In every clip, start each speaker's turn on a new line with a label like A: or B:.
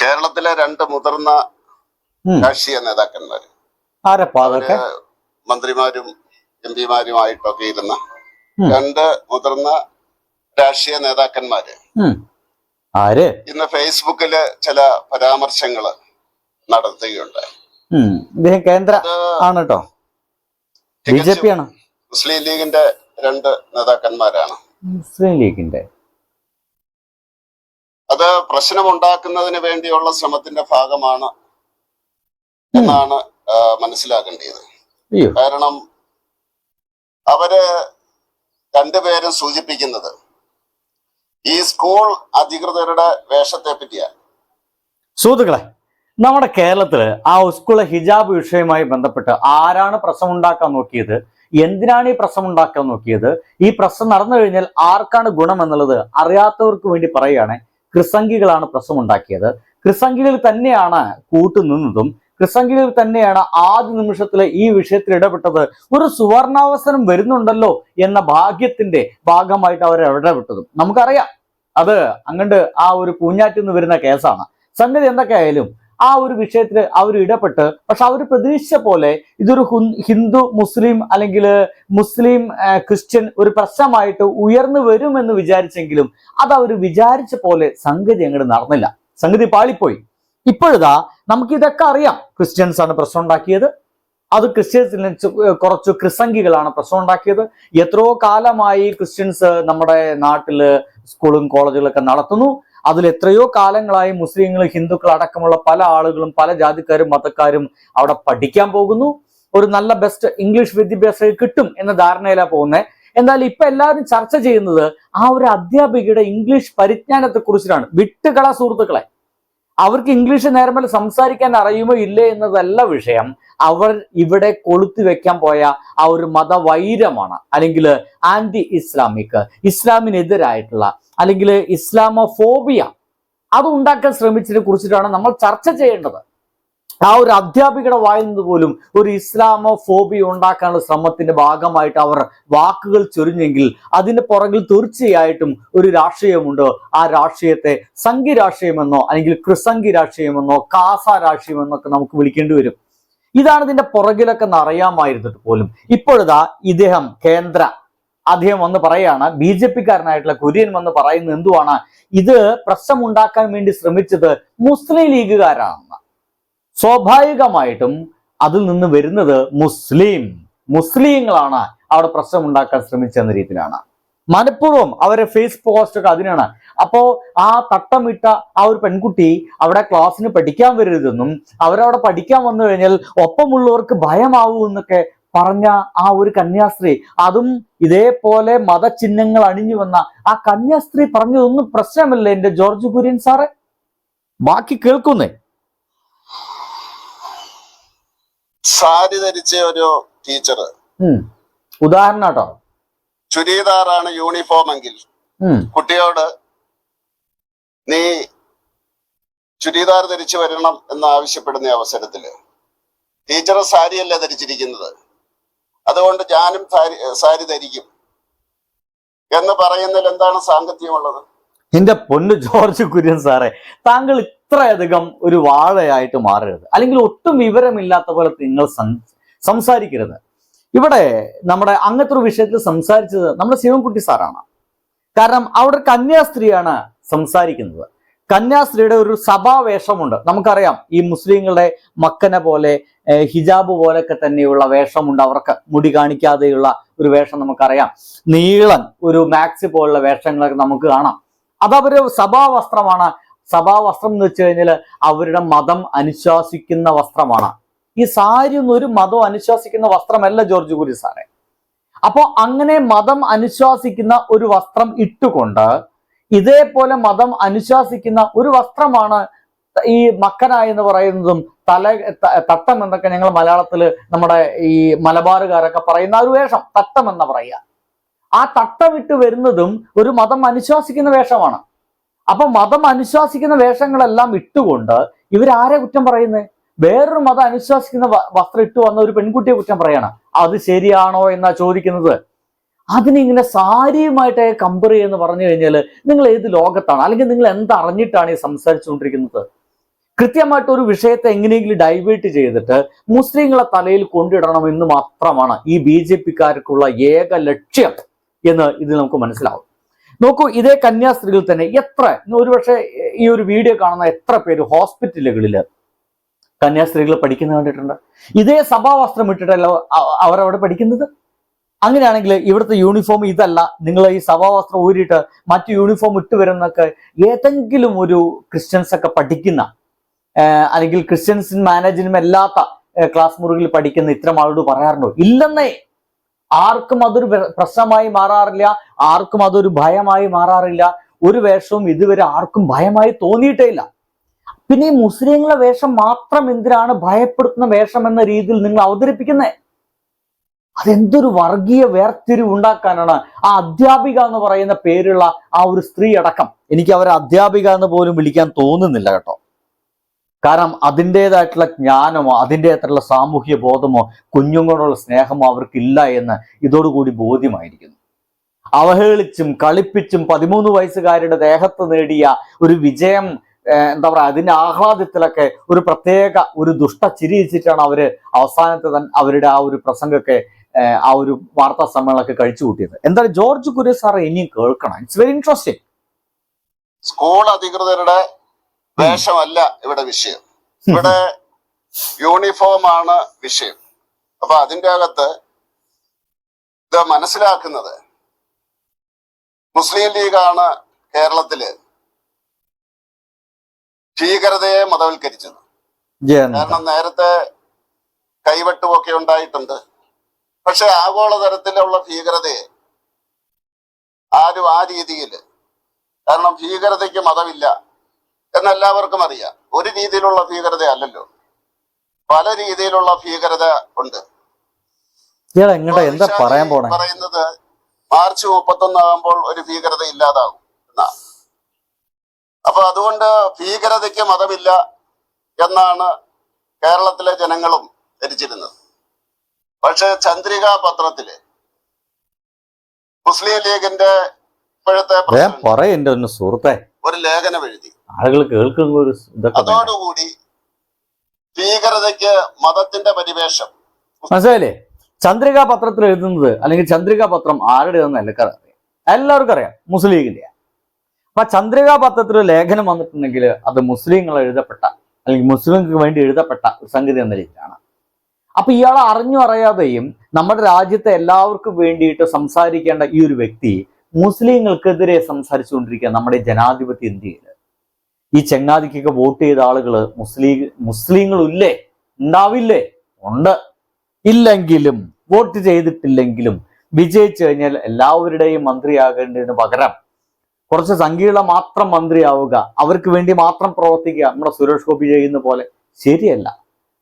A: കേരളത്തിലെ രണ്ട് മുതിർന്ന രാഷ്ട്രീയ
B: നേതാക്കന്മാര്.
A: മന്ത്രിമാരും എം പിമാരുമായിട്ടൊക്കെ ഇരുന്ന. രണ്ട് മുതിർന്ന രാഷ്ട്രീയ നേതാക്കന്മാര്. ഇന്ന് ഫേസ്ബുക്കിൽ ചില പരാമർശങ്ങൾ
B: നടത്തുകയുണ്ട് ഇദ്ദേഹം കേന്ദ്ര
A: അത്
B: ആണ് കേട്ടോ ബി ജെ പി ആണ്.
A: മുസ്ലിം ലീഗിന്റെ രണ്ട് നേതാക്കന്മാരാണ്.
B: മുസ്ലിം ലീഗിന്റെ.
A: അത് പ്രശ്നമുണ്ടാക്കുന്നതിന് വേണ്ടിയുള്ള ശ്രമത്തിന്റെ ഭാഗമാണ് എന്നാണ് മനസ്സിലാക്കേണ്ടത്. കാരണം അവർ രണ്ടുപേരും സൂചിപ്പിക്കുന്നത് ഈ സ്കൂൾ അധികൃതരുടെ വേഷത്തെ പറ്റിയാണ്.
B: സുഹൃത്തുക്കളെ നമ്മുടെ കേരളത്തിൽ ആ സ്കൂളിലെ ഹിജാബ് വിഷയവുമായി ബന്ധപ്പെട്ട് ആരാണ് പ്രശ്നം ഉണ്ടാക്കാൻ നോക്കിയത് എന്തിനാണ് ഈ പ്രശ്നം ഉണ്ടാക്കാൻ നോക്കിയത് ഈ പ്രശ്നം നടന്നു കഴിഞ്ഞാൽ ആർക്കാണ് ഗുണം എന്നുള്ളത് അറിയാത്തവർക്ക് വേണ്ടി പറയുകയാണ് ക്രിസംഗികളാണ് പ്രശ്നം ഉണ്ടാക്കിയത് ക്രിസംഗികൾ തന്നെയാണ് കൂട്ടുനിന്നതും ക്രിസംഗികൾ തന്നെയാണ് ആദ്യ നിമിഷത്തിലെ ഈ വിഷയത്തിൽ ഇടപെട്ടത്. ഒരു സുവർണാവസരം വരുന്നുണ്ടല്ലോ എന്ന ഭാഗ്യത്തിന്റെ ഭാഗമായിട്ട് അവർ ഇടപെട്ടതും നമുക്കറിയാം. അത് അങ്ങണ്ട് ആ ഒരു പൂഞ്ഞാറ്റിൽ വരുന്ന കേസാണ്. സംഗതി എന്തൊക്കെയായാലും ആ ഒരു വിഷയത്തിൽ അവർ ഇടപെട്ട് പക്ഷെ അവർ പ്രതീക്ഷിച്ച പോലെ ഇതൊരു ഹിന്ദു മുസ്ലിം അല്ലെങ്കിൽ മുസ്ലിം ക്രിസ്ത്യൻ ഒരു പ്രശ്നമായിട്ട് ഉയർന്നു വരുമെന്ന് വിചാരിച്ചെങ്കിലും അത് അവർ വിചാരിച്ച പോലെ സംഗതി അങ്ങോട്ട് നടന്നില്ല. സംഗതി പാളിപ്പോയി. ഇപ്പോഴിതാ നമുക്ക് ഇതൊക്കെ അറിയാം. ക്രിസ്ത്യൻസ് ആണ് പ്രശ്നം ഉണ്ടാക്കിയത്. അത് ക്രിസ്ത്യൻസിന് കുറച്ച് ക്രിസംഗികളാണ് പ്രശ്നം ഉണ്ടാക്കിയത്. എത്രയോ കാലമായി ക്രിസ്ത്യൻസ് നമ്മുടെ നാട്ടിൽ സ്കൂളും കോളേജുകളൊക്കെ നടത്തുന്നു. അതിൽ എത്രയോ കാലങ്ങളായി മുസ്ലിങ്ങൾ ഹിന്ദുക്കൾ അടക്കമുള്ള പല ആളുകളും പല ജാതിക്കാരും മതക്കാരും അവിടെ പഠിക്കാൻ പോകുന്നു. ഒരു നല്ല ബെസ്റ്റ് ഇംഗ്ലീഷ് വിദ്യാഭ്യാസം കിട്ടും എന്ന ധാരണയിലാണ് പോകുന്നത് എന്നാൽ ഇപ്പൊ എല്ലാവരും ചർച്ച ചെയ്യുന്നത് ആ ഒരു അധ്യാപികയുടെ ഇംഗ്ലീഷ് പരിജ്ഞാനത്തെ കുറിച്ചിട്ടാണ് വിട്ടുകള സുഹൃത്തുക്കളെ. അവർക്ക് ഇംഗ്ലീഷ് നേരമേൽ സംസാരിക്കാൻ അറിയുമോ ഇല്ലേ എന്നതല്ല വിഷയം. അവർ ഇവിടെ കൊളുത്തി വെക്കാൻ പോയ ആ ഒരു മതവൈരമാണ്. അല്ലെങ്കിൽ ആന്റി ഇസ്ലാമിക് ഇസ്ലാമിനെതിരായിട്ടുള്ള അല്ലെങ്കിൽ ഇസ്ലാമോഫോബിയ. അത് ഉണ്ടാക്കാൻ ശ്രമിച്ചതിനെ കുറിച്ചിട്ടാണ് നമ്മൾ ചർച്ച ചെയ്യേണ്ടത്. ആ ഒരു അധ്യാപികയുടെ വായിൽ നിന്ന് പോലും ഒരു ഇസ്ലാമോ ഫോബിയ ഉണ്ടാക്കാനുള്ള ശ്രമത്തിന്റെ ഭാഗമായിട്ട് അവർ വാക്കുകൾ ചൊരിഞ്ഞെങ്കിൽ അതിന്റെ പുറകിൽ തീർച്ചയായിട്ടും ഒരു രാഷ്ട്രീയമുണ്ട്. ആ രാഷ്ട്രീയത്തെ സംഘി രാഷ്ട്രീയമെന്നോ അല്ലെങ്കിൽ ക്രിസംഗി രാഷ്ട്രീയമെന്നോ കാസ രാഷ്ട്രീയമെന്നൊക്കെ നമുക്ക് വിളിക്കേണ്ടി വരും. ഇതാണ് ഇതിന്റെ പുറകിലൊക്കെ അറിയാമായിരുന്നിട്ട് പോലും. ഇപ്പോഴിതാ ഇദ്ദേഹം കേന്ദ്ര. അദ്ദേഹം വന്ന് പറയാണ് ബി ജെ പിക്കാരനായിട്ടുള്ള കുര്യൻ വന്ന് പറയുന്നത് എന്തുവാണ്? ഇത് പ്രശ്നമുണ്ടാക്കാൻ വേണ്ടി ശ്രമിച്ചത് മുസ്ലിം ലീഗുകാരാണെന്ന് സ്വാഭാവികമായിട്ടും അതിൽ നിന്ന് വരുന്നത് മുസ്ലിം മുസ്ലിങ്ങളാണ് അവിടെ പ്രശ്നം ഉണ്ടാക്കാൻ ശ്രമിച്ചെന്ന രീതിയിലാണ്. മനഃപൂർവം അവരെ ഫേസ് പോസ്റ്റ് ഒക്കെ അതിനാണ്. അപ്പോ ആ തട്ടമിട്ട ആ ഒരു പെൺകുട്ടി അവിടെ ക്ലാസ്സിന് പഠിക്കാൻ വരരുതെന്നും അവരവിടെ പഠിക്കാൻ വന്നു കഴിഞ്ഞാൽ ഒപ്പമുള്ളവർക്ക് ഭയമാവൂ എന്നൊക്കെ പറഞ്ഞ ആ ഒരു കന്യാസ്ത്രീ അതും ഇതേപോലെ മതചിഹ്നങ്ങൾ അണിഞ്ഞു വന്ന ആ കന്യാസ്ത്രീ പറഞ്ഞതൊന്നും പ്രശ്നമല്ല എന്റെ ജോർജ് കുര്യൻ സാറെ. ബാക്കി കേൾക്കുന്നേ?
A: സാരി ധരിച്ച ഒരു ടീച്ചർ.
B: ഉദാഹരണം കേട്ടോ.
A: ചുരിദാറാണ് യൂണിഫോം എങ്കിൽ കുട്ടിയോട് നീ ചുരിദാർ ധരിച്ചു വരണം എന്ന് ആവശ്യപ്പെടുന്ന അവസരത്തിൽ ടീച്ചർ സാരിയല്ല ധരിച്ചിരിക്കുന്നത്. അതുകൊണ്ട് ഞാനും സാരി സാരി ധരിക്കും. എന്ന് പറയുന്നതിൽ എന്താണ് സാങ്കത്യമുള്ളത്?
B: എന്റെ പൊന്ന് ജോർജ് കുര്യൻ സാറേ താങ്കൾ ഇത്രയധികം ഒരു വാഴയായിട്ട് മാറരുത്. അല്ലെങ്കിൽ ഒട്ടും വിവരമില്ലാത്ത പോലെ നിങ്ങൾ സംസാരിക്കരുത്. ഇവിടെ നമ്മുടെ അങ്ങനത്തെ ഒരു വിഷയത്തിൽ സംസാരിച്ചത് നമ്മുടെ ശിവൻകുട്ടി സാറാണ്. കാരണം അവിടെ കന്യാസ്ത്രീയാണ് സംസാരിക്കുന്നത്. കന്യാസ്ത്രീയുടെ ഒരു സഭാവേഷമുണ്ട്. നമുക്കറിയാം ഈ മുസ്ലിങ്ങളുടെ മക്കനെ പോലെ ഹിജാബ് പോലൊക്കെ തന്നെയുള്ള വേഷമുണ്ട്. അവർക്ക് മുടി കാണിക്കാതെയുള്ള ഒരു വേഷം നമുക്കറിയാം. നീളൻ ഒരു മാക്സി പോലുള്ള വേഷങ്ങളൊക്കെ നമുക്ക് കാണാം. അതവര് സഭാവസ്ത്രമാണ് സഭാവസ്ത്രം എന്ന് വെച്ച് കഴിഞ്ഞാൽ അവരുടെ മതം അനുശാസിക്കുന്ന വസ്ത്രമാണ്. ഈ സാരി ഒന്നും ഒരു മതം അനുശാസിക്കുന്ന വസ്ത്രമല്ല ജോർജ് കുരി സാറെ. അപ്പോ അങ്ങനെ മതം അനുശാസിക്കുന്ന ഒരു വസ്ത്രം ഇട്ടുകൊണ്ട് ഇതേപോലെ മതം അനുശാസിക്കുന്ന ഒരു വസ്ത്രമാണ് ഈ മക്കന എന്ന് പറയുന്നതും തല തട്ടം എന്നൊക്കെ ഞങ്ങൾ മലയാളത്തിൽ നമ്മുടെ ഈ മലബാറുകാരൊക്കെ പറയുന്ന ഒരു വേഷം തട്ടം എന്ന് പറയുക. ആ തട്ടമിട്ട് വരുന്നതും ഒരു മതം അനുശാസിക്കുന്ന വേഷമാണ്. അപ്പൊ മതം അനുശാസിക്കുന്ന വേഷങ്ങളെല്ലാം ഇട്ടുകൊണ്ട് ഇവരാരെ കുറ്റം പറയുന്നത് വേറൊരു മതം അനുശാസിക്കുന്ന വസ്ത്രം ഇട്ടു വന്ന ഒരു പെൺകുട്ടിയെ കുറ്റം പറയണം. അത് ശരിയാണോ എന്നാ ചോദിക്കുന്നത്? അതിനിങ്ങനെ സാരിയുമായിട്ട് കമ്പയർ ചെയ്യുന്ന പറഞ്ഞു കഴിഞ്ഞാൽ നിങ്ങൾ ഏത് ലോകത്താണ്? അല്ലെങ്കിൽ നിങ്ങൾ എന്തറിഞ്ഞിട്ടാണ് ഈ സംസാരിച്ചുകൊണ്ടിരിക്കുന്നത്? കൃത്യമായിട്ട് ഒരു വിഷയത്തെ എങ്ങനെയെങ്കിലും ഡൈവേർട്ട് ചെയ്തിട്ട് മുസ്ലിങ്ങളെ തലയിൽ കൊണ്ടിടണം എന്ന് മാത്രമാണ് ഈ ബി ജെ പിക്കാർക്കുള്ള ഏക ലക്ഷ്യം എന്ന് ഇത് നമുക്ക് മനസ്സിലാവും. നോക്കൂ ഇതേ കന്യാസ്ത്രീകൾ തന്നെ എത്ര ഒരുപക്ഷെ ഈ ഒരു വീഡിയോ കാണുന്ന എത്ര പേര് ഹോസ്പിറ്റലുകളിൽ കന്യാസ്ത്രീകൾ പഠിക്കുന്ന കണ്ടിട്ടുണ്ട്? ഇതേ സഭാവസ്ത്രം ഇട്ടിട്ടല്ല അവർ അവരവിടെ പഠിക്കുന്നത്? അങ്ങനെയാണെങ്കിൽ ഇവിടുത്തെ യൂണിഫോം ഇതല്ല. നിങ്ങൾ ഈ സഭാവസ്ത്രം ഊരിയിട്ട് മറ്റു യൂണിഫോം ഇട്ട് വരുന്നൊക്കെ ഏതെങ്കിലും ഒരു ക്രിസ്ത്യൻസ് ഒക്കെ പഠിക്കുന്ന അല്ലെങ്കിൽ ക്രിസ്ത്യൻസ് മാനേജിനും അല്ലാത്ത ക്ലാസ് മുറികളിൽ പഠിക്കുന്ന ഇത്തരം ആളോട് പറയാറുണ്ടോ? ഇല്ലെന്നേ. ആർക്കും അതൊരു പ്ര- പ്രശ്നമായി മാറാറില്ല ആർക്കും അതൊരു ഭയമായി മാറാറില്ല. ഒരു വേഷവും ഇതുവരെ ആർക്കും ഭയമായി തോന്നിയിട്ടേ ഇല്ല. പിന്നെ ഈ മുസ്ലിങ്ങളെ വേഷം മാത്രം എന്തിനാണ് ഭയപ്പെടുത്തുന്ന വേഷം എന്ന രീതിയിൽ നിങ്ങൾ അവതരിപ്പിക്കുന്നത് അതെന്തൊരു വർഗീയ വേർതിരിവ് ഉണ്ടാക്കാനാണ് ആ അധ്യാപിക എന്ന് പറയുന്ന പേരുള്ള ആ ഒരു സ്ത്രീ അടക്കം. എനിക്ക് അവരെ അധ്യാപിക എന്ന് പോലും വിളിക്കാൻ തോന്നുന്നില്ല കേട്ടോ. കാരണം അതിന്റെതായിട്ടുള്ള ജ്ഞാനമോ അതിന്റെതായിട്ടുള്ള സാമൂഹ്യ ബോധമോ കുഞ്ഞുങ്ങളോടുള്ള സ്നേഹമോ അവർക്കില്ല എന്ന് ഇതോടുകൂടി ബോധ്യമായിരിക്കുന്നു. അവഹേളിച്ചും കളിപ്പിച്ചും പതിമൂന്ന് വയസ്സുകാരുടെ ദേഹത്ത് നേടിയ ഒരു വിജയം എന്താ പറയുക അതിന്റെ ആഹ്ലാദത്തിലൊക്കെ ഒരു പ്രത്യേക ഒരു ദുഷ്ട ചിരിച്ചിട്ടാണ് അവർ അവസാനത്തെ തന്നെ അവരുടെ ആ ഒരു പ്രസംഗമൊക്കെ ആ ഒരു വാർത്താ സമ്മേളനമൊക്കെ കഴിച്ചു കൂട്ടിയത്. എന്തായാലും ജോർജ് കുര്യൻ സാറ് ഇനിയും കേൾക്കണം. ഇറ്റ്സ് വെരി ഇൻട്രസ്റ്റിംഗ്
A: സ്കൂൾ അധികൃതരുടെ വേഷമല്ല ഇവിടെ വിഷയം. ഇവിടെ യൂണിഫോം ആണ് വിഷയം. അപ്പൊ അതിന്റെ അകത്ത് ഇത് മനസ്സിലാക്കുന്നത്. മുസ്ലിം ലീഗാണ് കേരളത്തിൽ ഭീകരതയെ മതവൽക്കരിച്ചത്. കാരണം നേരത്തെ കൈവെട്ടുമൊക്കെ ഉണ്ടായിട്ടുണ്ട്. പക്ഷെ ആഗോളതലത്തിലുള്ള ഭീകരതയെ ആരും ആ രീതിയിൽ കാരണം ഭീകരതയ്ക്ക് മതമില്ല. എന്നെല്ലാവർക്കും അറിയാം. ഒരു രീതിയിലുള്ള ഭീകരത അല്ലല്ലോ പല രീതിയിലുള്ള ഭീകരത ഉണ്ട്.
B: എന്താ പറയാൻ പോണേ?
A: പറയുന്നത് മാർച്ച് മുപ്പത്തൊന്നാകുമ്പോൾ ഒരു ഭീകരത ഇല്ലാതാവും എന്നാ. അപ്പൊ അതുകൊണ്ട് ഭീകരതയ്ക്ക് മതമില്ല എന്നാണ് കേരളത്തിലെ ജനങ്ങളും ധരിച്ചിരുന്നത്. പക്ഷെ ചന്ദ്രിക പത്രത്തിൽ മുസ്ലിം ലീഗിന്റെ ഇപ്പോഴത്തെ ഒരു ലേഖനം എഴുതി.
B: ആളുകൾ കേൾക്കുന്ന ഒരു?
A: അതോടുകൂടി ഭീകരതയ്ക്ക് മതത്തിന്റെ പരിവേഷം.
B: മനസ്സിലായില്ലേ? ചന്ദ്രിക പത്രത്തിൽ എഴുതുന്നത് അല്ലെങ്കിൽ ചന്ദ്രിക പത്രം ആരുടേതെന്ന് എല്ലാവർക്കും അറിയാം. എല്ലാവർക്കും അറിയാം. മുസ്ലിം ലീഗിന്റെ അപ്പൊ ചന്ദ്രിക പത്രത്തിൽ ലേഖനം വന്നിട്ടുണ്ടെങ്കിൽ അത് മുസ്ലിങ്ങൾ എഴുതപ്പെട്ട അല്ലെങ്കിൽ മുസ്ലിങ്ങൾക്ക് വേണ്ടി എഴുതപ്പെട്ട ഒരു സംഗതി എന്ന രീതിയിലാണ്. അപ്പൊ ഇയാളെ അറിഞ്ഞു അറിയാതെയും നമ്മുടെ രാജ്യത്തെ എല്ലാവർക്കും വേണ്ടിയിട്ട് സംസാരിക്കേണ്ട ഈ ഒരു വ്യക്തി മുസ്ലിങ്ങൾക്കെതിരെ സംസാരിച്ചുകൊണ്ടിരിക്കുക നമ്മുടെ ജനാധിപത്യ ഇന്ത്യയിൽ. ഈ ചെങ്ങാതിക്കൊക്കെ വോട്ട് ചെയ്ത ആളുകൾ മുസ്ലിം മുസ്ലിങ്ങളില്ലേ? ഉണ്ടാവില്ലേ? ഉണ്ട്. ഇല്ലെങ്കിലും വോട്ട് ചെയ്തിട്ടില്ലെങ്കിലും വിജയിച്ചു കഴിഞ്ഞാൽ എല്ലാവരുടെയും മന്ത്രിയാകേണ്ടതിന് പകരം കുറച്ച് സംഖ്യകളെ മാത്രം മന്ത്രിയാവുക. അവർക്ക് വേണ്ടി മാത്രം പ്രവർത്തിക്കുക. നമ്മുടെ സുരേഷ് ഗോപി ചെയ്യുന്ന പോലെ ശരിയല്ല.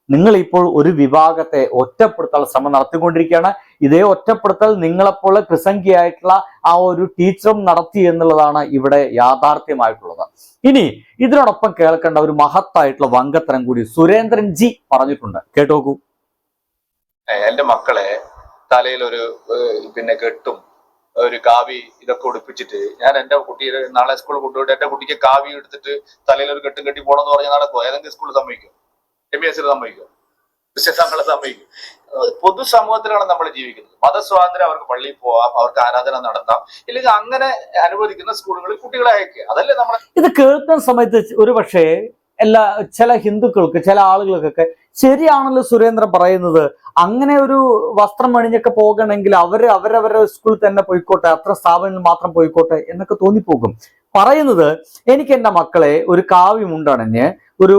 B: നിങ്ങൾ ഇപ്പോൾ ഒരു വിഭാഗത്തെ ഒറ്റപ്പെടുത്തൽ ശ്രമം നടത്തിക്കൊണ്ടിരിക്കുകയാണ്. ഇതേ ഒറ്റപ്പെടുത്തൽ നിങ്ങളെപ്പോലെ കൃസംഖ്യയായിട്ടുള്ള ആ ഒരു ടീച്ചറും നടത്തി എന്നുള്ളതാണ് ഇവിടെ യാഥാർത്ഥ്യമായിട്ടുള്ളത്. ഇനി ഇതിനോടൊപ്പം കേൾക്കേണ്ട ഒരു മഹത്തായിട്ടുള്ള വങ്കത്തരം കൂടി സുരേന്ദ്രൻ ജി പറഞ്ഞിട്ടുണ്ട്. കേട്ടോക്കൂ.
C: എന്റെ മക്കളെ തലയിൽ ഒരു പിന്നെ കെട്ടും ഒരു കാവി ഇതൊക്കെ ഉടുപ്പിച്ചിട്ട് ഞാൻ എന്റെ കുട്ടിയെ നാളെ സ്കൂളിൽ കൊണ്ടുപോയിട്ട് എന്റെ കുട്ടിക്ക് കാവി എടുത്തിട്ട് തലയിൽ ഒരു കെട്ടും കെട്ടി പോകണമെന്ന് പറഞ്ഞാൽ നടക്കുമോ ഏതെങ്കിലും സ്കൂളിൽ സമ്മതിക്കും എം ബി എസിൽ സമ്മതിക്കും. ക്രിസ്ത്യൻ സമ്മതിക്കും. പൊതുസമൂഹത്തിലാണ് നമ്മൾ ജീവിക്കുന്നത്. മതസ്വാതന്ത്ര്യം അവർക്ക് പള്ളിയിൽ പോവാം അവർക്ക് ആരാധന നടത്താം ഇല്ലെങ്കിൽ അങ്ങനെ അനുവദിക്കുന്ന സ്കൂളുകളിൽ കുട്ടികളെ അയക്കുക. അതല്ലേ നമ്മൾ
B: ഇത് കേൾക്കുന്ന സമയത്ത് ഒരു പക്ഷേ എല്ലാ ചില ഹിന്ദുക്കൾക്ക് ചില ആളുകൾക്കൊക്കെ ശരിയാണല്ലോ സുരേന്ദ്രൻ പറയുന്നത്. അങ്ങനെ ഒരു വസ്ത്രം അണിഞ്ഞൊക്കെ പോകണമെങ്കിൽ അവർ അവരവരെ സ്കൂളിൽ തന്നെ പോയിക്കോട്ടെ അത്ര സ്ഥാപനങ്ങളിൽ മാത്രം പോയിക്കോട്ടെ എന്നൊക്കെ തോന്നിപ്പോകും. പറയുന്നത് എനിക്ക് എന്റെ മക്കളെ ഒരു കാവ്യമുണ്ടണിഞ്ഞ് ഒരു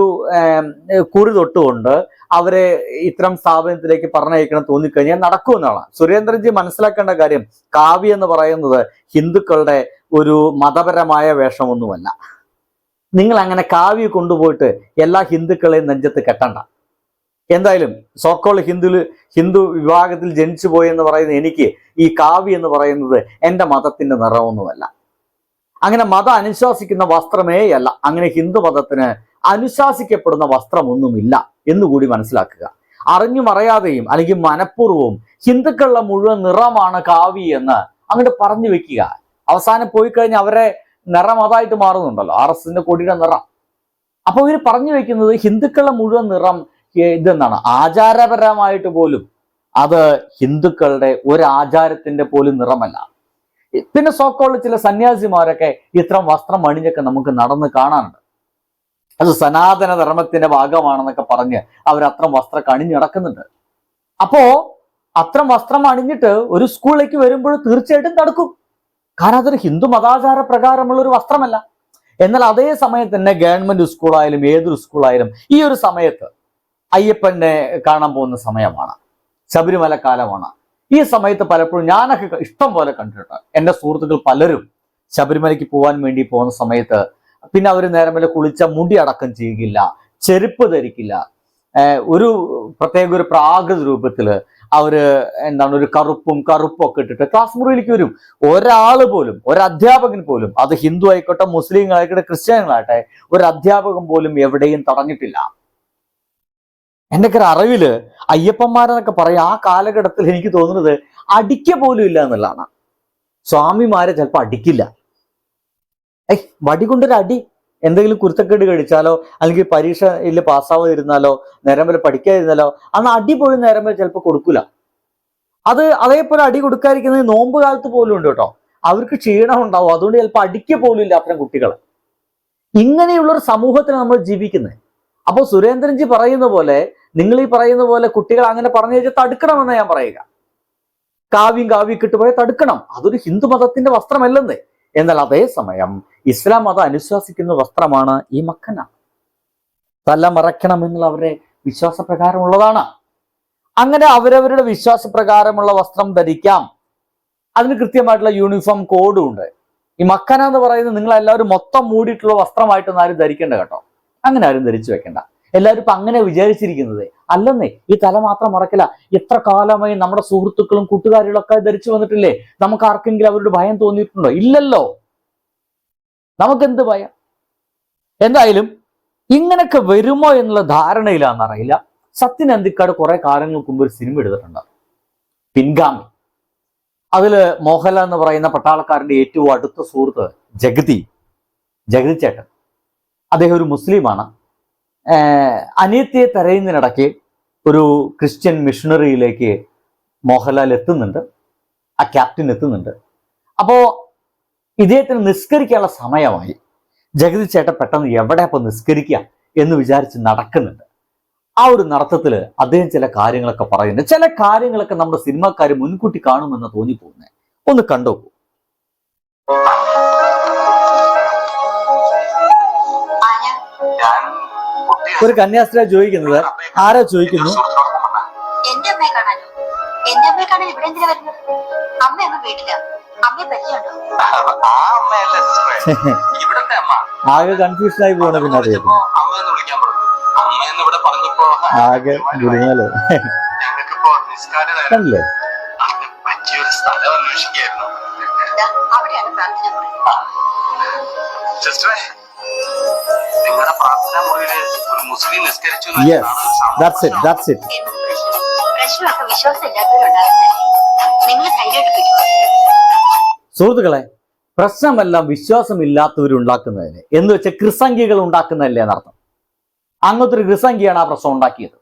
B: കുറി തൊട്ടുകൊണ്ട് അവരെ ഇത്തരം സ്ഥാപനത്തിലേക്ക് പറഞ്ഞയക്കണം തോന്നിക്കഴിഞ്ഞാൽ നടക്കുമെന്നാണ്. സുരേന്ദ്രൻജി മനസ്സിലാക്കേണ്ട കാര്യം കാവ്യ എന്ന് പറയുന്നത് ഹിന്ദുക്കളുടെ ഒരു മതപരമായ വേഷമൊന്നുമല്ല. നിങ്ങൾ അങ്ങനെ കാവ്യ കൊണ്ടുപോയിട്ട് എല്ലാ ഹിന്ദുക്കളെയും നെഞ്ചത്ത് കെട്ടണ്ട. എന്തായാലും സോക്കോൾ ഹിന്ദു ഹിന്ദു വിഭാഗത്തിൽ ജനിച്ചു പോയെന്ന് പറയുന്ന എനിക്ക് ഈ കാവ്യ എന്ന് പറയുന്നത് എന്റെ മതത്തിന്റെ നിറമൊന്നുമല്ല. അങ്ങനെ മതം അനുശാസിക്കുന്ന വസ്ത്രമേ അല്ല അങ്ങനെ ഹിന്ദു മതത്തിന് അനുശാസിക്കപ്പെടുന്ന വസ്ത്രമൊന്നുമില്ല എന്നുകൂടി മനസ്സിലാക്കുക. അറിഞ്ഞു അറിയാതെയും അല്ലെങ്കിൽ മനഃപൂർവവും ഹിന്ദുക്കളുടെ മുഴുവൻ നിറമാണ് കാവി എന്ന് അങ്ങോട്ട് പറഞ്ഞു വെക്കുക. അവസാനം പോയി കഴിഞ്ഞാൽ അവരെ നിറം അതായിട്ട് മാറുന്നുണ്ടല്ലോ. ആർ എസിന്റെ കൊടിയുടെ നിറം. അപ്പൊ ഇവർ പറഞ്ഞു വെക്കുന്നത് ഹിന്ദുക്കളുടെ മുഴുവൻ നിറം ഇതെന്നാണ് ആചാരപരമായിട്ട് പോലും അത് ഹിന്ദുക്കളുടെ ഒരു ആചാരത്തിന്റെ പോലും നിറമല്ല. പിന്നെ സോക്കോളിൽ ചില സന്യാസിമാരൊക്കെ ഇത്തരം വസ്ത്രം അണിഞ്ഞൊക്കെ നമുക്ക് നടന്ന് കാണാനുണ്ട്. അത് സനാതന ധർമ്മത്തിന്റെ ഭാഗമാണെന്നൊക്കെ പറഞ്ഞ് അവർ അത്തരം വസ്ത്രം അണിഞ്ഞ് നടക്കുന്നുണ്ട്. അപ്പോ അത്രം വസ്ത്രം അണിഞ്ഞിട്ട് ഒരു സ്കൂളിലേക്ക് വരുമ്പോൾ തീർച്ചയായിട്ടും തടുക്കും. കാരണം അതൊരു ഹിന്ദു മതാചാര പ്രകാരമുള്ള ഒരു വസ്ത്രമല്ല. എന്നാൽ അതേ സമയത്ത് തന്നെ ഗവൺമെന്റ് സ്കൂളായാലും ഏതൊരു സ്കൂളായാലും ഈ ഒരു സമയത്ത് അയ്യപ്പനെ കാണാൻ പോകുന്ന സമയമാണ്. ശബരിമല കാലമാണ്. ഈ സമയത്ത് പലപ്പോഴും ഞാനൊക്കെ ഇഷ്ടം പോലെ കണ്ടിട്ടുണ്ട്. എന്റെ സുഹൃത്തുക്കൾ പലരും ശബരിമലയ്ക്ക് പോകാൻ വേണ്ടി പോകുന്ന സമയത്ത് പിന്നെ അവർ നേരം വല്ല കുളിച്ച മുടി അടക്കം ചെയ്യുകയില്ല ചെരുപ്പ് ധരിക്കില്ല. ഒരു പ്രത്യേക ഒരു പ്രാകൃത രൂപത്തിൽ അവർ എന്താണ് ഒരു കറുപ്പും കറുപ്പും ഒക്കെ ഇട്ടിട്ട് ക്ലാസ് മുറിയിലേക്ക് വരും. ഒരാൾ പോലും ഒരു അധ്യാപകൻ പോലും അത് ഹിന്ദു ആയിക്കോട്ടെ മുസ്ലിങ്ങളായിക്കോട്ടെ ക്രിസ്ത്യാനികളായിട്ടെ ഒരു അധ്യാപകൻ പോലും എവിടെയും തടഞ്ഞിട്ടില്ല. എന്റെ ഒക്കെ അറിവിൽ അയ്യപ്പന്മാരെന്നൊക്കെ പറയും ആ കാലഘട്ടത്തിൽ എനിക്ക് തോന്നുന്നത് അടിക്ക പോലും ഇല്ല എന്നുള്ളതാണ്. സ്വാമിമാരെ ചിലപ്പോൾ അടിക്കില്ല. ഏയ് വടി കൊണ്ടൊരു അടി എന്തെങ്കിലും കുരുത്തക്കേട് കഴിച്ചാലോ അല്ലെങ്കിൽ പരീക്ഷയിൽ പാസ്സാവാതിരുന്നാലോ നേരം വരെ പഠിക്കാതിരുന്നാലോ അന്ന് അടി പോലും നേരം വരെ ചിലപ്പോൾ കൊടുക്കൂല. അത് അതേപോലെ അടി കൊടുക്കാതിരിക്കുന്നത് നോമ്പ് കാലത്ത് പോലും ഉണ്ട് കേട്ടോ. അവർക്ക് ക്ഷീണം ഉണ്ടാവും. അതുകൊണ്ട് ചിലപ്പോൾ അടിക്ക പോലും ഇല്ല അത്തരം കുട്ടികൾ ഇങ്ങനെയുള്ള ഒരു സമൂഹത്തിന് നമ്മൾ ജീവിക്കുന്നത്. അപ്പോൾ സുരേന്ദ്രൻജി പറയുന്ന പോലെ നിങ്ങൾ ഈ പറയുന്ന പോലെ കുട്ടികൾ അങ്ങനെ പറഞ്ഞു വെച്ചാൽ തടുക്കണമെന്ന് ഞാൻ പറയുക. കാവ്യം കാവ്യം കിട്ടുപോയാൽ തടുക്കണം. അതൊരു ഹിന്ദു മതത്തിന്റെ വസ്ത്രമല്ലെന്ന്. എന്നാൽ അതേസമയം ഇസ്ലാം മതം അനുശ്വാസിക്കുന്ന വസ്ത്രമാണ് ഈ മക്കന. തല മറയ്ക്കണം എന്നുള്ള അവരുടെ വിശ്വാസപ്രകാരമുള്ളതാണ്. അങ്ങനെ അവരവരുടെ വിശ്വാസപ്രകാരമുള്ള വസ്ത്രം ധരിക്കാം. അതിന് കൃത്യമായിട്ടുള്ള യൂണിഫോം കോഡും ഉണ്ട്. ഈ മക്കന എന്ന് പറയുന്നത് നിങ്ങൾ എല്ലാവരും മൊത്തം മൂടിയിട്ടുള്ള വസ്ത്രമായിട്ടൊന്നും ആരും ധരിക്കേണ്ട കേട്ടോ. അങ്ങനെ ആരും ധരിച്ചു വെക്കണ്ട. എല്ലാവരും ഇപ്പൊ അങ്ങനെ വിചാരിച്ചിരിക്കുന്നത്. അല്ലെന്നേ ഈ തല മാത്രം മറക്കില്ല എത്ര കാലമായി നമ്മുടെ സുഹൃത്തുക്കളും കൂട്ടുകാരികളൊക്കെ ധരിച്ചു വന്നിട്ടില്ലേ? നമുക്ക് ആർക്കെങ്കിലും അവരുടെ ഭയം തോന്നിയിട്ടുണ്ടോ? ഇല്ലല്ലോ. നമുക്കെന്ത് ഭയം? എന്തായാലും ഇങ്ങനൊക്കെ വരുമോ എന്നുള്ള ധാരണയിലാണെന്നറിയില്ല സത്യൻ അന്തിക്കാട് കുറെ കാലങ്ങൾക്ക് മുമ്പ് ഒരു സിനിമ എടുത്തിട്ടുണ്ട്. പിൻഗാമി. അതിൽ മോഹൻലാൽ എന്ന് പറയുന്ന പട്ടാളക്കാരന്റെ ഏറ്റവും അടുത്ത സുഹൃത്ത് ജഗതി ജഗതി ചേട്ടൻ. അദ്ദേഹം ഒരു മുസ്ലിമാണ്. അനിയത്തിയെ തെരയുന്നതിനിടയ്ക്ക് ഒരു ക്രിസ്ത്യൻ മിഷണറിയിലേക്ക് മോഹൻലാൽ എത്തുന്നുണ്ട്. ആ ക്യാപ്റ്റൻ എത്തുന്നുണ്ട്. അപ്പോൾ ഇദ്ദേഹത്തിന് നിസ്കരിക്കാനുള്ള സമയമായി. ജഗതി ചേട്ടൻ പെട്ടെന്ന് എവിടെ അപ്പം നിസ്കരിക്കുക എന്ന് വിചാരിച്ച് നടക്കുന്നുണ്ട്. ആ ഒരു നടത്തത്തിൽ അദ്ദേഹം ചില കാര്യങ്ങളൊക്കെ പറയുന്നുണ്ട്. ചില കാര്യങ്ങളൊക്കെ നമ്മുടെ സിനിമാക്കാർ മുൻകൂട്ടി കാണുമെന്ന് തോന്നിപ്പോകുന്നത് ഒന്ന് കണ്ടോക്കൂ. ഒരു കന്യാസ്ത്രീ ചോദിക്കുന്നത്. ആരാ ചോദിക്കുന്നു?
D: എന്റെ അമ്മയെ കാണാനോ? എന്റെ അമ്മയെ കാണാൻ ഇവിടെ എന്തിനാ വരുന്നത്? അമ്മ വീട്ടില
C: അമ്മ.
B: ആകെ കൺഫ്യൂഷൻ ആയി പോകണ പിന്നെ
C: അദ്ദേഹം
B: ആകെ ഗുരുങ്ങാലോ കണ്ടില്ലേ?
C: അതിന് പറ്റിയൊരു സ്ഥലം അന്വേഷിക്കുകയായിരുന്നു.
D: ദാ, അവിടെയാണ് പ്രാർത്ഥന മുറി
C: സിസ്റ്ററെ നിങ്ങളുടെ പ്രാർത്ഥനാ മുറിയിൽ ഒരു മുസ്ലിം നിസ്കരിച്ചു
B: ദാറ്റ്സ് ഇറ്റ് ദാറ്റ്സ് ഇറ്റ്
D: പ്രശ്നമൊക്കെ നിങ്ങൾ
B: സുഹൃത്തുക്കളെ പ്രശ്നമെല്ലാം വിശ്വാസമില്ലാത്തവരുണ്ടാക്കുന്നതിന്. എന്ന് വെച്ചാൽ കൃസംഖ്യകൾ ഉണ്ടാക്കുന്നതല്ലേ എന്നർത്ഥം. അങ്ങനത്തെ ഒരു കൃസംഖ്യയാണ് ആ പ്രശ്നം ഉണ്ടാക്കിയത്.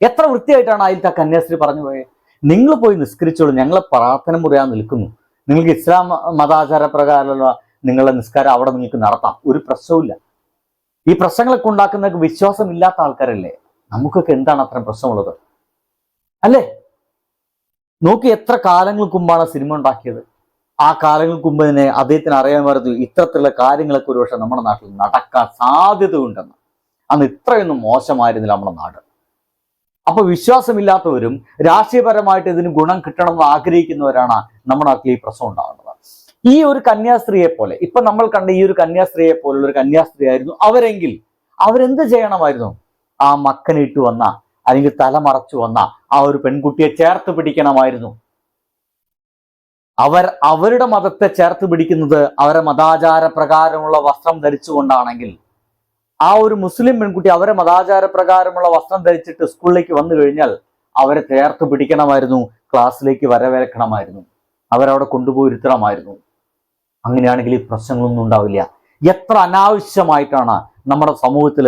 B: എത്ര വൃത്തിയായിട്ടാണ് അതിലത്തെ കന്യാസ്ത്രീ പറഞ്ഞു പോയത് നിങ്ങൾ പോയി നിസ്കരിച്ചോളൂ ഞങ്ങളെ പ്രാർത്ഥന മുറിയാൻ നിൽക്കുന്നു. നിങ്ങൾക്ക് ഇസ്ലാം മതാചാര പ്രകാരമുള്ള നിങ്ങളുടെ നിസ്കാരം അവിടെ നിങ്ങൾക്ക് നടത്താം. ഒരു പ്രശ്നവുമില്ല. ഈ പ്രശ്നങ്ങളൊക്കെ ഉണ്ടാക്കുന്ന വിശ്വാസം ഇല്ലാത്ത ആൾക്കാരല്ലേ? നമുക്കൊക്കെ എന്താണ് അത്ര പ്രശ്നമുള്ളത്? അല്ലേ? നോക്കി എത്ര കാലങ്ങൾക്ക് മുമ്പാണ് സിനിമ ഉണ്ടാക്കിയത്? ആ കാലങ്ങൾക്ക് മുമ്പ് തന്നെ അദ്ദേഹത്തിന് അറിയാൻ പറഞ്ഞു ഇത്തരത്തിലുള്ള കാര്യങ്ങളൊക്കെ ഒരുപക്ഷെ നമ്മുടെ നാട്ടിൽ നടക്കാൻ സാധ്യത ഉണ്ടെന്ന് അന്ന് ഇത്രയൊന്നും മോശമായിരുന്നില്ല നമ്മുടെ നാട്. അപ്പൊ വിശ്വാസമില്ലാത്തവരും രാഷ്ട്രീയപരമായിട്ട് ഇതിന് ഗുണം കിട്ടണമെന്ന് ആഗ്രഹിക്കുന്നവരാണ് നമ്മുടെ നാട്ടിൽ ഈ പ്രശ്നം ഉണ്ടാകുന്നത്. ഈ ഒരു കന്യാസ്ത്രീയെ പോലെ ഇപ്പൊ നമ്മൾ കണ്ട ഈ ഒരു കന്യാസ്ത്രീയെ പോലുള്ള ഒരു കന്യാസ്ത്രീ ആയിരുന്നു അവരെങ്കിൽ അവരെന്ത് ചെയ്യണമായിരുന്നു? ആ മക്കനിട്ട് വന്ന അല്ലെങ്കിൽ തലമറച്ചു വന്ന ആ ഒരു പെൺകുട്ടിയെ ചേർത്ത് പിടിക്കണമായിരുന്നു. അവർ അവരുടെ മതത്തെ ചേർത്ത് പിടിക്കുന്നത് അവരുടെ മതാചാര പ്രകാരമുള്ള വസ്ത്രം ധരിച്ചുകൊണ്ടാണെങ്കിൽ ആ ഒരു മുസ്ലിം പെൺകുട്ടി അവരെ മതാചാര പ്രകാരമുള്ള വസ്ത്രം ധരിച്ചിട്ട് സ്കൂളിലേക്ക് വന്നു കഴിഞ്ഞാൽ അവരെ ചേർത്ത് പിടിക്കണമായിരുന്നു ക്ലാസ്സിലേക്ക് വരവേൽക്കണമായിരുന്നു അവരവിടെ കൊണ്ടുപോയി ഇരുത്തണമായിരുന്നു അങ്ങനെയാണെങ്കിൽ ഈ പ്രശ്നങ്ങളൊന്നും ഉണ്ടാവില്ല. എത്ര അനാവശ്യമായിട്ടാണ് നമ്മുടെ സമൂഹത്തിൽ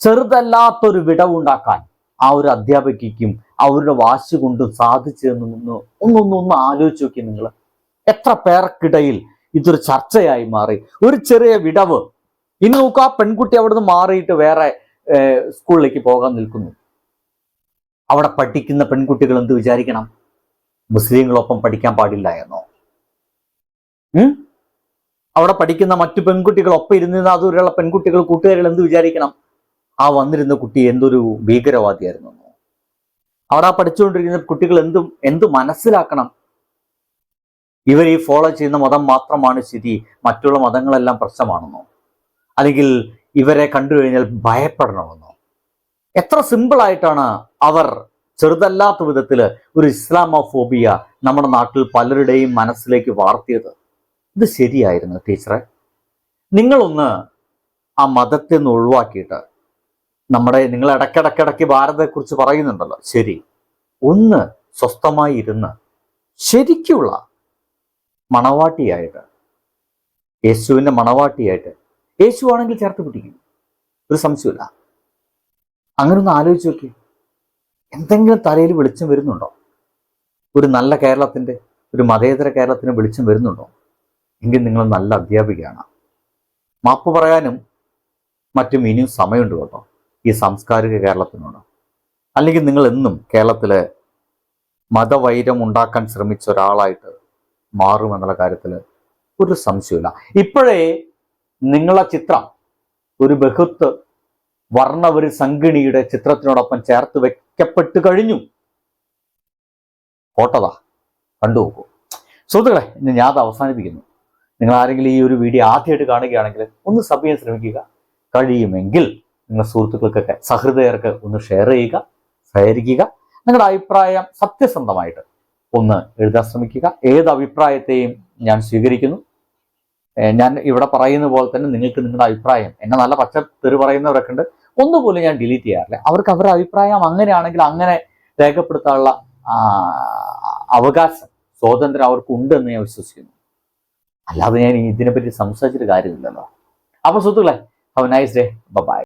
B: ചെറുതല്ലാത്തൊരു വിടവുണ്ടാക്കാൻ ആ ഒരു അധ്യാപികയ്ക്കും അവരുടെ വാശി കൊണ്ടും സാധിച്ചതെന്നൊന്ന് ഒന്നൊന്ന് ഒന്ന് ആലോചിച്ച് നോക്കി നിങ്ങൾ. എത്ര പേർക്കിടയിൽ ഇതൊരു ചർച്ചയായി മാറി. ഒരു ചെറിയ വിടവ്. ഇനി നോക്കുക ആ പെൺകുട്ടി അവിടെ നിന്ന് മാറിയിട്ട് വേറെ സ്കൂളിലേക്ക് പോകാൻ നിൽക്കുന്നു. അവിടെ പഠിക്കുന്ന പെൺകുട്ടികൾ എന്ത് വിചാരിക്കണം? മുസ്ലിങ്ങളൊപ്പം പഠിക്കാൻ പാടില്ല എന്നോ? അവിടെ പഠിക്കുന്ന മറ്റു പെൺകുട്ടികൾ ഒപ്പം ഇരുന്നിരുന്ന അതുവരെയുള്ള പെൺകുട്ടികൾ കൂട്ടുകാരികൾ എന്ത് വിചാരിക്കണം? ആ വന്നിരുന്ന കുട്ടി എന്തൊരു ഭീകരവാദിയായിരുന്നു? അവിടെ ആ പഠിച്ചുകൊണ്ടിരിക്കുന്ന കുട്ടികൾ എന്തും എന്ത് മനസ്സിലാക്കണം? ഇവർ ഈ ഫോളോ ചെയ്യുന്ന മതം മാത്രമാണ് ശരി മറ്റുള്ള മതങ്ങളെല്ലാം പ്രശ്നമാണെന്നോ? അല്ലെങ്കിൽ ഇവരെ കണ്ടു കഴിഞ്ഞാൽ ഭയപ്പെടണമെന്നോ? എത്ര സിമ്പിളായിട്ടാണ് അവർ ചെറുതല്ലാത്ത വിധത്തിൽ ഒരു ഇസ്ലാമോഫോബിയ നമ്മുടെ നാട്ടിൽ പലരുടെയും മനസ്സിലേക്ക് വാർത്തിയത്. ഇത് ശരിയായിരുന്നു ടീച്ചറെ. നിങ്ങളൊന്ന് ആ മതത്തെ ഒന്ന് ഒഴിവാക്കിയിട്ട് നമ്മുടെ നിങ്ങൾ ഇടയ്ക്കിടയ്ക്കിടയ്ക്ക് ഭാരതത്തെക്കുറിച്ച് പറയുന്നുണ്ടല്ലോ. ശരി. ഒന്ന് സ്വസ്ഥമായി ഇരുന്ന് ശരിക്കുള്ള മണവാട്ടിയായിട്ട് യേശുവിന്റെ മണവാട്ടിയായിട്ട് യേശു ആണെങ്കിൽ ചേർത്ത് പിടിക്കും. ഒരു സംശയമില്ല അങ്ങനെ ഒന്ന് ആലോചിച്ച് നോക്കി എന്തെങ്കിലും തലയിൽ വെളിച്ചം വരുന്നുണ്ടോ? ഒരു നല്ല കേരളത്തിന്റെ ഒരു മതേതര കേരളത്തിന് വെളിച്ചം വരുന്നുണ്ടോ? എങ്കിൽ നിങ്ങൾ നല്ല അധ്യാപികയാണ്. മാപ്പ് പറയാനും മറ്റും ഇനിയും സമയമുണ്ട് കേട്ടോ. ഈ സാംസ്കാരിക കേരളത്തിനോട്. അല്ലെങ്കിൽ നിങ്ങൾ എന്നും കേരളത്തിലെ മതവൈരം ഉണ്ടാക്കാൻ ശ്രമിച്ച ഒരാളായിട്ട് മാറുമെന്നുള്ള കാര്യത്തിൽ ഒരു സംശയമില്ല ഇപ്പോഴേ നിങ്ങളെ ചിത്രം ഒരു ബഹുത്ത് വർണ ഒരു സംഗിണിയുടെ ചിത്രത്തിനോടൊപ്പം ചേർത്ത് വെക്കപ്പെട്ട് കഴിഞ്ഞു. ഫോട്ടോതാ കണ്ടു സുഹൃത്തുക്കളെ ഇന്ന് ഞാൻ അത് അവസാനിപ്പിക്കുന്നു. നിങ്ങൾ ആരെങ്കിലും ഈ ഒരു വീഡിയോ ആദ്യമായിട്ട് കാണുകയാണെങ്കിൽ ഒന്ന് സബ് ചെയ്യാൻ ശ്രമിക്കുക. കഴിയുമെങ്കിൽ നിങ്ങളുടെ സുഹൃത്തുക്കൾക്കൊക്കെ സഹൃദയർക്ക് ഒന്ന് ഷെയർ ചെയ്യുക സഹകരിക്കുക. നിങ്ങളുടെ അഭിപ്രായം സത്യസന്ധമായിട്ട് ഒന്ന് എഴുതാൻ ശ്രമിക്കുക. ഏത് അഭിപ്രായത്തെയും ഞാൻ സ്വീകരിക്കുന്നു. ഞാൻ ഇവിടെ പറയുന്ന പോലെ തന്നെ നിങ്ങൾക്ക് നിങ്ങളുടെ അഭിപ്രായം എന്നെ നല്ല പച്ച തെറി പറയുന്നവരൊക്കെ ഉണ്ട്. ഒന്നുപോലും ഞാൻ ഡിലീറ്റ് ചെയ്യാറില്ല. അവർക്ക് അവരുടെ അഭിപ്രായം അങ്ങനെയാണെങ്കിൽ അങ്ങനെ രേഖപ്പെടുത്താനുള്ള അവകാശം സ്വാതന്ത്ര്യം അവർക്ക് ഉണ്ടെന്ന് ഞാൻ വിശ്വസിക്കുന്നു. അല്ലാതെ ഞാൻ ഇതിനെപ്പറ്റി സംസാരിച്ചിട്ട് കാര്യമില്ലല്ലോ. അപ്പൊ സുഹൃത്തുക്കളെ ഹവ് നൈസ് ഡേ ബൈ